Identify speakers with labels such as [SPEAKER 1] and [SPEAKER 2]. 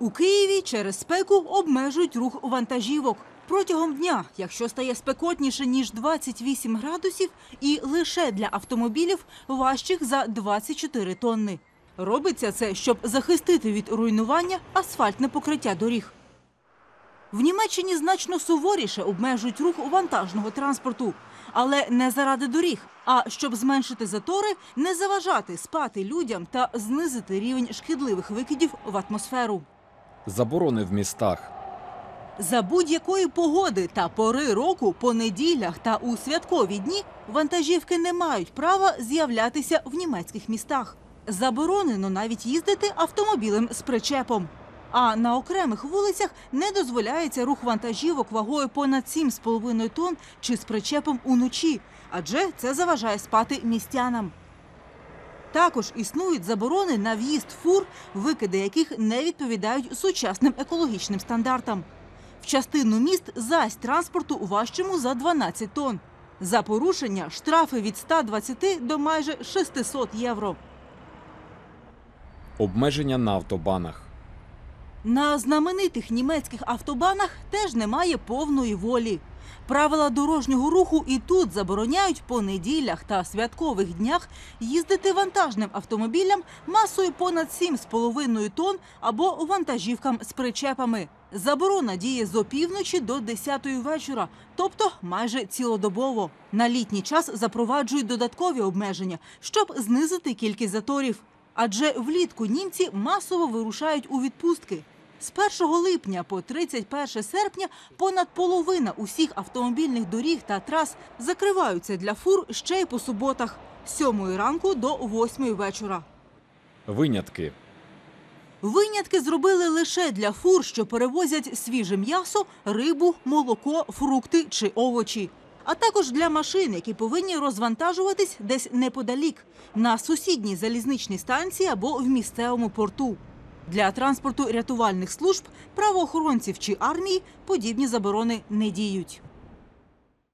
[SPEAKER 1] У Києві через спеку обмежують рух вантажівок. Протягом дня, якщо стає спекотніше ніж 28 градусів, і лише для автомобілів важчих за 24 тонни. Робиться це, щоб захистити від руйнування асфальтне покриття доріг. В Німеччині значно суворіше обмежують рух вантажного транспорту, але не заради доріг, а щоб зменшити затори, не заважати спати людям та знизити рівень шкідливих викидів в атмосферу.
[SPEAKER 2] Заборони в містах.
[SPEAKER 1] За будь-якої погоди та пори року по неділях та у святкові дні вантажівки не мають права з'являтися в німецьких містах. Заборонено навіть їздити автомобілем з причепом. А на окремих вулицях не дозволяється рух вантажівок вагою понад 7,5 тонн чи з причепом уночі, адже це заважає спати містянам. Також існують заборони на в'їзд фур, викиди яких не відповідають сучасним екологічним стандартам. В частину міст зась транспорту важчому за 12 тонн. За порушення штрафи від 120 до майже 600 євро.
[SPEAKER 2] Обмеження на автобанах.
[SPEAKER 1] На знаменитих німецьких автобанах теж немає повної волі. Правила дорожнього руху і тут забороняють по неділях та святкових днях їздити вантажним автомобілям масою понад 7,5 тонн або вантажівкам з причепами. Заборона діє з опівночі до 10 вечора, тобто майже цілодобово. На літній час запроваджують додаткові обмеження, щоб знизити кількість заторів. Адже влітку німці масово вирушають у відпустки. З 1 липня по 31 серпня понад половина усіх автомобільних доріг та трас закриваються для фур ще й по суботах з 7 ранку до 8 вечора.
[SPEAKER 2] Винятки.
[SPEAKER 1] Винятки зробили лише для фур, що перевозять свіже м'ясо, рибу, молоко, фрукти чи овочі. А також для машин, які повинні розвантажуватись десь неподалік на сусідній залізничній станції або в місцевому порту. Для транспорту рятувальних служб, правоохоронців чи армії подібні заборони не діють.